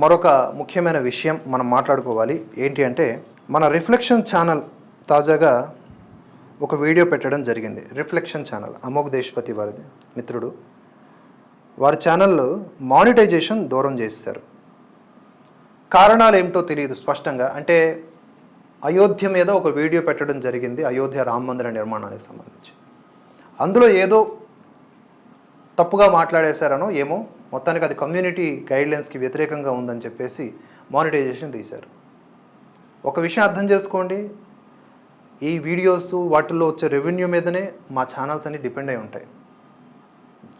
మరొక ముఖ్యమైన విషయం మనం మాట్లాడుకోవాలి. ఏంటి అంటే మన రిఫ్లెక్షన్ ఛానల్ తాజాగా ఒక వీడియో పెట్టడం జరిగింది. రిఫ్లెక్షన్ ఛానల్ అమోఘ్ దేశపతి వారిది మిత్రుడు. వారి ఛానల్లో మానిటైజేషన్ దూరం చేస్తారు. కారణాలు ఏమిటో తెలియదు స్పష్టంగా. అంటే అయోధ్య మీద ఒక వీడియో పెట్టడం జరిగింది అయోధ్య రామ మందిర నిర్మాణానికి సంబంధించి. అందులో ఏదో తప్పుగా మాట్లాడేశారనో ఏమో మొత్తానికి అది కమ్యూనిటీ గైడ్లైన్స్కి వ్యతిరేకంగా ఉందని చెప్పేసి మానిటైజేషన్ తీశారు. ఒక విషయం అర్థం చేసుకోండి. ఈ వీడియోస్ వాటిల్లో వచ్చే రెవెన్యూ మీదనే మా ఛానల్స్ అన్ని డిపెండ్ అయి ఉంటాయి.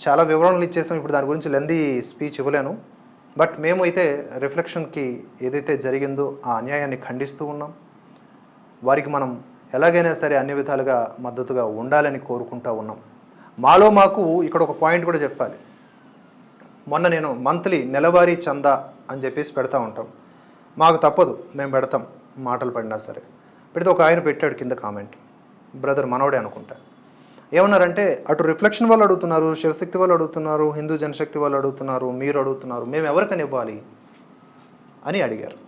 చాలా వివరణలు ఇచ్చేసాం ఇప్పుడు దాని గురించి లెందీ స్పీచ్ ఇవ్వలేను. బట్ మేము అయితే రిఫ్లెక్షన్కి ఏదైతే జరిగిందో ఆ అన్యాయాన్ని ఖండిస్తూ ఉన్నాం. వారికి మనం ఎలాగైనా సరే అన్ని విధాలుగా మద్దతుగా ఉండాలని కోరుకుంటూ ఉన్నాం. మాలో మాకు ఇక్కడ ఒక పాయింట్ కూడా చెప్పాలి. మొన్న నేను మంత్లీ నెలవారీ చందా అని చెప్పేసి పెడతా ఉంటాం. మాకు తప్పదు మేము పెడతాం మాటలు పడినా సరే. పెడితే ఒక ఆయన పెట్టాడు కింద కామెంట్. బ్రదర్ మనోడే అనుకుంటా. ఏమన్నారంటే అటు రిఫ్లెక్షన్ వాళ్ళు అడుగుతున్నారు శివశక్తి వాళ్ళు అడుగుతున్నారు హిందూ జనశక్తి వాళ్ళు అడుగుతున్నారు మీరు అడుగుతున్నారు మేము ఎవరికని ఇవ్వాలి అని అడిగారు.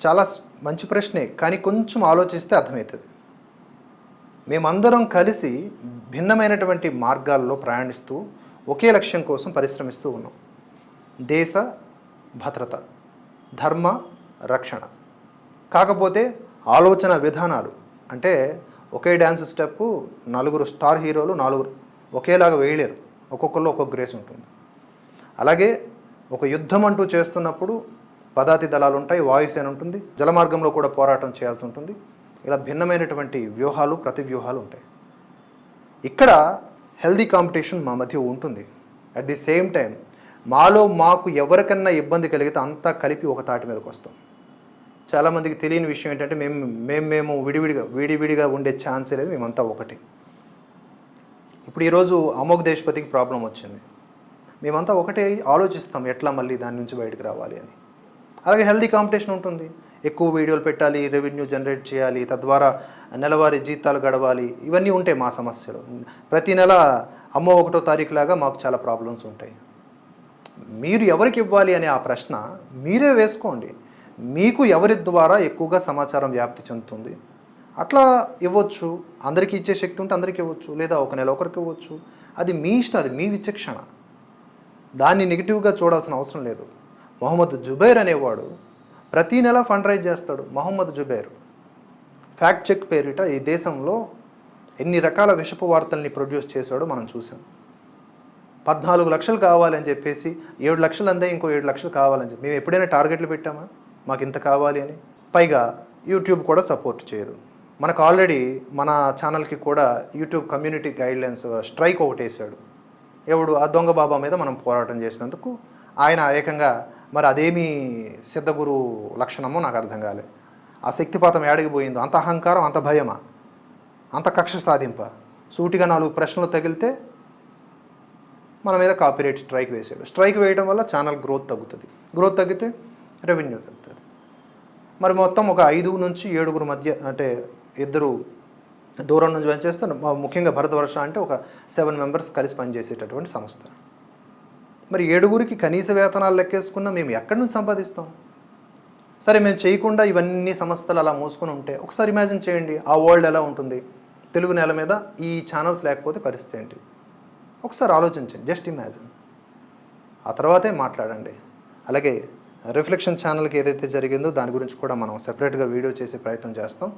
చాలా మంచి ప్రశ్నే కానీ కొంచెం ఆలోచిస్తే అర్థమవుతుంది. మేమందరం కలిసి భిన్నమైనటువంటి మార్గాల్లో ప్రయాణిస్తూ ఒకే లక్ష్యం కోసం పరిశ్రమిస్తూ ఉన్నాం. దేశ భద్రత ధర్మ రక్షణ. కాకపోతే ఆలోచన విధానాలు అంటే ఒకే డ్యాన్స్ స్టెప్ నలుగురు స్టార్ హీరోలు నలుగురు ఒకేలాగా వేయలేరు. ఒక్కొక్కళ్ళు ఒక్కొక్క గ్రేస్ ఉంటుంది. అలాగే ఒక యుద్ధం అంటూ చేస్తున్నప్పుడు పదాతి దళాలు ఉంటాయి వాయుసేన ఉంటుంది జలమార్గంలో కూడా పోరాటం చేయాల్సి ఉంటుంది. ఇలా భిన్నమైనటువంటి వ్యూహాలు ప్రతి వ్యూహాలు ఉంటాయి. ఇక్కడ హెల్దీ కాంపిటీషన్ మా మధ్య ఉంటుంది. అట్ ది సేమ్ టైం మాలో మాకు ఎవరికన్నా ఇబ్బంది కలిగితే అంతా కలిపి ఒక తాటి మీదకి వస్తాం. చాలామందికి తెలియని విషయం ఏంటంటే మేము మేము మేము విడివిడిగా విడివిడిగా ఉండే ఛాన్సే లేదు మేమంతా ఒకటి. ఇప్పుడు ఈరోజు అమోఘ్ దేశపతికి ప్రాబ్లం వచ్చింది. మేమంతా ఒకటే ఆలోచిస్తాం ఎట్లా మళ్ళీ దాని నుంచి బయటకు రావాలి అని. అలాగే హెల్దీ కాంపిటీషన్ ఉంటుంది. ఎక్కువ వీడియోలు పెట్టాలి రెవెన్యూ జనరేట్ చేయాలి తద్వారా నెలవారీ జీతాలు గడవాలి. ఇవన్నీ ఉంటాయి మా సమస్యలు. ప్రతి నెల అమ్మో ఒకటో తారీఖు లాగా మాకు చాలా ప్రాబ్లమ్స్ ఉంటాయి. మీరు ఎవరికి ఇవ్వాలి అనే ఆ ప్రశ్న మీరే వేసుకోండి. మీకు ఎవరి ద్వారా ఎక్కువగా సమాచారం వ్యాప్తి చెందుతుంది? అట్లా ఇవ్వచ్చు. అందరికీ ఇచ్చే శక్తి ఉంటే అందరికీ ఇవ్వచ్చు. లేదా ఒక నెల ఒకరికి ఇవ్వచ్చు. అది మీ ఇష్టం అది మీ విచక్షణ. దాన్ని నెగిటివ్గా చూడాల్సిన అవసరం లేదు. మొహమ్మద్ జుబైర్ అనేవాడు ప్రతి నెల ఫండ్ రైజ్ చేస్తాడు. మొహమ్మద్ జుబైర్. ఫ్యాక్ట్ చెక్ పేరిట ఈ దేశంలో ఎన్ని రకాల విషపు వార్తల్ని ప్రొడ్యూస్ చేశాడో మనం చూసాం పద్నాలుగు లక్షలు కావాలని చెప్పేసి ఏడు లక్షలు అందే ఇంకో ఏడు లక్షలు కావాలని చెప్పి. మేము ఎప్పుడైనా టార్గెట్లు పెట్టామా? మాకు ఇంత కావాలి అని. పైగా యూట్యూబ్ కూడా సపోర్ట్ చేయదు. మనకు ఆల్రెడీ మన ఛానల్కి కూడా యూట్యూబ్ కమ్యూనిటీ గైడ్లైన్స్ స్ట్రైక్ ఒకటి వేసాడు ఎవడు? ఆ దొంగ బాబా మీద మనం పోరాటం చేసినందుకు ఆయన ఏకంగా మరి అదేమి సిద్ధగురు లక్షణమో నాకు అర్థం కాలే. ఆ శక్తిపాతం ఏడగిపోయిందో అంత అహంకారం అంత భయమా? అంత కక్ష సాధింప? సూటిగా నాలుగు ప్రశ్నలు తగిలితే మన మీద కాపీరైట్ స్ట్రైక్ వేసాడు స్ట్రైక్ వేయడం వల్ల ఛానల్ గ్రోత్ తగ్గుతుంది. గ్రోత్ తగ్గితే రెవెన్యూ తగ్గుతుంది. మరి మొత్తం ఒక ఐదు నుంచి ఏడుగురు మధ్య అంటే ఇద్దరు దూరం నుంచి పనిచేస్తే ముఖ్యంగా భరతవర్ష అంటే ఒక సెవెన్ మెంబర్స్ కలిసి పనిచేసేటటువంటి సంస్థ. మరి ఏడుగురికి కనీస వేతనాలు లెక్కేసుకున్న మేము ఎక్కడి నుంచి సంపాదిస్తాం? సరే మేము చేయకుండా ఇవన్నీ సంస్థలు అలా మూసుకుని ఉంటే ఒకసారి ఇమాజిన్ చేయండి ఆ వరల్డ్ ఎలా ఉంటుంది? తెలుగు నేల మీద ఈ ఛానల్స్ లేకపోతే పరిస్థితి ఏంటి? ఒకసారి ఆలోచించండి జస్ట్ ఇమాజిన్ ఆ తర్వాతే మాట్లాడండి. అలాగే రిఫ్లెక్షన్ ఛానల్కి ఏదైతే జరిగిందో దాని గురించి కూడా మనం సెపరేట్గా వీడియో చేసే ప్రయత్నం చేస్తాం.